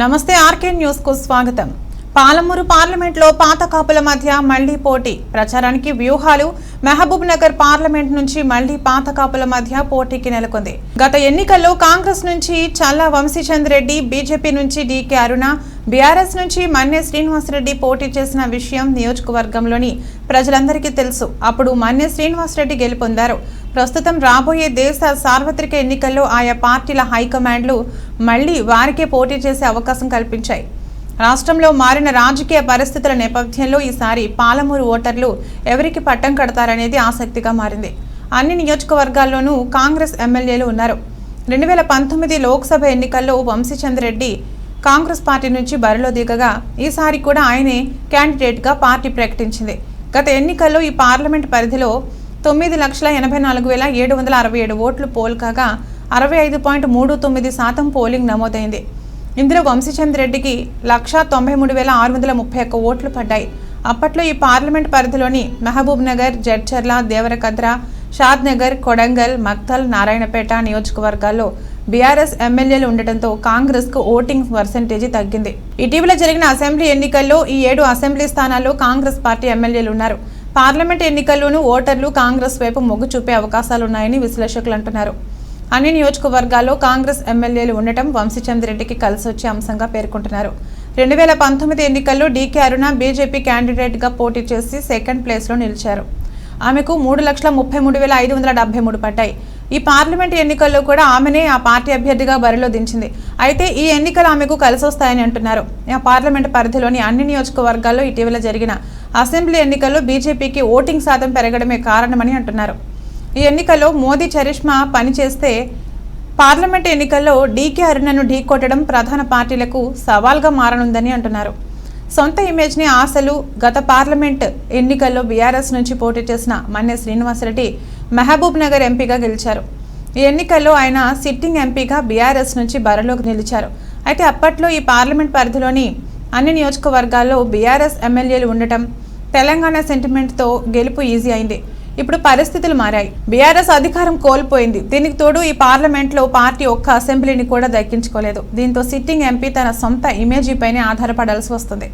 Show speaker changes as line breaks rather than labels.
నమస్తే ఆర్కే న్యూస్కు స్వాగతం. పాలమూరు పార్లమెంట్లో పాత కాపుల మధ్య మళ్ళీ పోటీ. ప్రచారానికి వ్యూహాలు మహబూబ్ నగర్ పార్లమెంట్ నుంచి మళ్ళీ పాత కాపుల మధ్య పోటీకి నెలకొంది. గత ఎన్నికల్లో కాంగ్రెస్ నుంచి చల్లా వంశీచంద్ రెడ్డి బీజేపీ నుంచి డీకే అరుణ బీఆర్ఎస్ నుంచి మన్నే శ్రీనివాసరెడ్డి పోటీ చేసిన విషయం నియోజకవర్గంలోని ప్రజలందరికీ తెలుసు. అప్పుడు మన్నే శ్రీనివాసరెడ్డి గెలుపొందారు. ప్రస్తుతం రాబోయే దేశ సార్వత్రిక ఎన్నికల్లో ఆయా పార్టీల హైకమాండ్లు మళ్ళీ వారికే పోటీ చేసే అవకాశం కల్పించాయి. రాష్ట్రంలో మారిన రాజకీయ పరిస్థితుల నేపథ్యంలో ఈసారి పాలమూరు ఓటర్లు ఎవరికి పట్టం కడతారనేది ఆసక్తిగా మారింది. అన్ని నియోజకవర్గాల్లోనూ కాంగ్రెస్ ఎమ్మెల్యేలు ఉన్నారు. రెండు వేల పంతొమ్మిది లోక్సభ ఎన్నికల్లో వంశీచంద్రెడ్డి కాంగ్రెస్ పార్టీ నుంచి బరిలో దిగగా ఈసారి కూడా ఆయనే క్యాండిడేట్గా పార్టీ ప్రకటించింది. గత ఎన్నికల్లో ఈ పార్లమెంట్ పరిధిలో తొమ్మిది లక్షల ఎనభై నాలుగు వేల ఏడు వందల అరవై ఏడు ఓట్లు పోల్ కాగా అరవై ఐదు పాయింట్ మూడు తొమ్మిది శాతం పోలింగ్ నమోదైంది. ఇందులో వంశీచంద్ రెడ్డికి లక్షా తొంభై మూడు వేల ఆరు వందల ముప్పై ఒక్క ఓట్లు పడ్డాయి. అప్పట్లో ఈ పార్లమెంట్ పరిధిలోని మహబూబ్ నగర్ జడ్చర్ల దేవరకద్ర షాద్ నగర్ కొడంగల్ మక్తల్ నారాయణపేట నియోజకవర్గాల్లో బీఆర్ఎస్ ఎమ్మెల్యేలు ఉండటంతో కాంగ్రెస్కు ఓటింగ్ పర్సంటేజీ తగ్గింది. ఇటీవల జరిగిన అసెంబ్లీ ఎన్నికల్లో ఈ ఏడు అసెంబ్లీ స్థానాల్లో కాంగ్రెస్ పార్టీ ఎమ్మెల్యేలు ఉన్నారు. పార్లమెంట్ ఎన్నికల్లోనూ ఓటర్లు కాంగ్రెస్ వైపు మొగ్గు చూపే అవకాశాలున్నాయని విశ్లేషకులు అంటున్నారు. అన్ని నియోజకవర్గాల్లో కాంగ్రెస్ ఎమ్మెల్యేలు ఉండటం వంశీచంద్రెడ్డికి కలిసొచ్చే అంశంగా పేర్కొంటున్నారు. రెండు వేల పంతొమ్మిది ఎన్నికల్లో డీకే అరుణ బీజేపీ క్యాండిడేట్గా పోటీ చేసి సెకండ్ ప్లేస్లో నిలిచారు. ఆమెకు మూడు లక్షల ముప్పై మూడు వేల ఐదు వందల డెబ్బై మూడు పడ్డాయి. ఈ పార్లమెంట్ ఎన్నికల్లో కూడా ఆమెనే ఆ పార్టీ అభ్యర్థిగా బరిలో దించింది. అయితే ఈ ఎన్నికలు ఆమెకు కలిసొస్తాయని అంటున్నారు. ఆ పార్లమెంట్ పరిధిలోని అన్ని నియోజకవర్గాల్లో ఇటీవల జరిగిన అసెంబ్లీ ఎన్నికల్లో బీజేపీకి ఓటింగ్ శాతం పెరగడమే కారణమని అంటున్నారు. ఈ ఎన్నికల్లో మోదీ చరిష్మా పనిచేస్తే పార్లమెంట్ ఎన్నికల్లో డీకే అరుణను ఢీకొట్టడం ప్రధాన పార్టీలకు సవాల్గా మారనుందని అంటున్నారు. సొంత ఇమేజ్ని ఆశలు గత పార్లమెంట్ ఎన్నికల్లో బీఆర్ఎస్ నుంచి పోటీ చేసిన మన్య శ్రీనివాసరెడ్డి మహబూబ్ నగర్ ఎంపీగా గెలిచారు. ఈ ఎన్నికల్లో ఆయన సిట్టింగ్ ఎంపీగా బీఆర్ఎస్ నుంచి బరిలోకి నిలిచారు. అయితే అప్పట్లో ఈ పార్లమెంట్ పరిధిలోని అన్ని నియోజకవర్గాల్లో బీఆర్ఎస్ ఎమ్మెల్యేలు ఉండటం తెలంగాణ సెంటిమెంట్తో గెలుపు ఈజీ అయింది. ఇప్పుడు పరిస్థితులు మారాయి. బీఆర్ఎస్ అధికారం కోల్పోయింది. దీనికి తోడు ఈ పార్లమెంట్లో పార్టీ ఒక్క అసెంబ్లీని కూడా దక్కించుకోలేదు. దీంతో సిట్టింగ్ ఎంపీ తన సొంత ఇమేజీపైనే ఆధారపడాల్సి వస్తుంది.